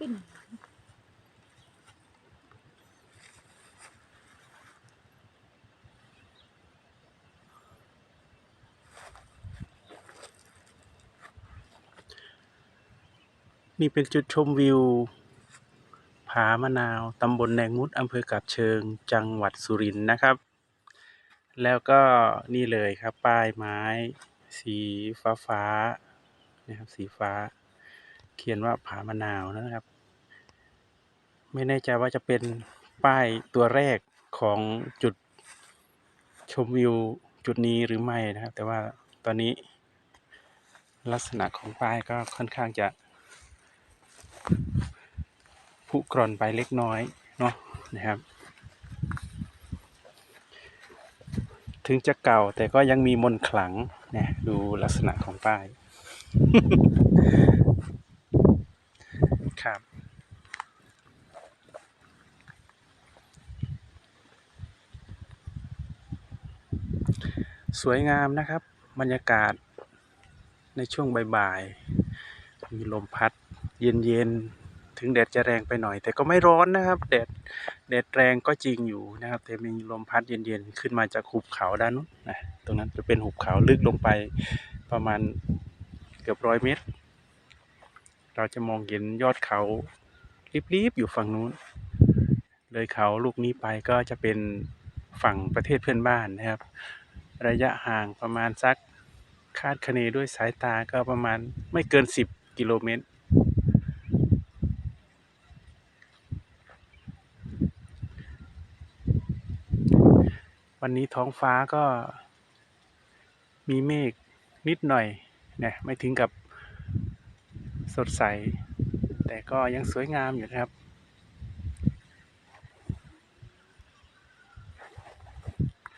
บินนี่เป็นจุดชมวิว ผามะนาว ตำบลแนงมุด อำเภอกาบเชิง จังหวัดสุรินทร์นะครับ แล้วก็นี่เลยครับ ป้ายไม้ สีฟ้าฟ้าๆนะครับ สีฟ้า เขียนว่าผามะนาวนะครับ ไม่แน่ใจว่าจะเป็นป้ายตัวแรกของจุดชมวิวจุดนี้หรือไม่นะครับ แต่ว่าตอนนี้ลักษณะของป้ายก็ค่อนข้างจะผุกร่อนไปเล็กน้อยเนาะนะครับ ถึงจะเก่าแต่ก็ยังมีมนขลังเนี่ยดูลักษณะของป้าย ครับ สวยงามนะครับ บรรยากาศในช่วงบ่ายๆมีลมพัดเย็นๆ ถึงแดดจะแรงไปหน่อย แต่ก็ไม่ร้อนนะครับ แดดแดดแรงก็จริงอยู่นะครับ แต่มีลมพัดเย็นๆ ขึ้นมาจากหุบเขาด้านนู้นนะตรงนั้นจะเป็นหุบเขาลึกลงไปประมาณเกือบร้อยเมตร เราจะมองเห็นยอดเขาริบๆอยู่ฝั่งนู้น เลยเขาลูกนี้ไปก็จะเป็นฝั่งประเทศเพื่อนบ้านนะครับ ระยะห่างประมาณสักคาดคะเนด้วยสายตาก็ประมาณไม่เกิน 10 กิโลเมตร วันนี้ท้องฟ้าก็มีเมฆนิดหน่อยนะไม่ถึงกับสดใส แต่ก็ยังสวยงามอยู่นะครับ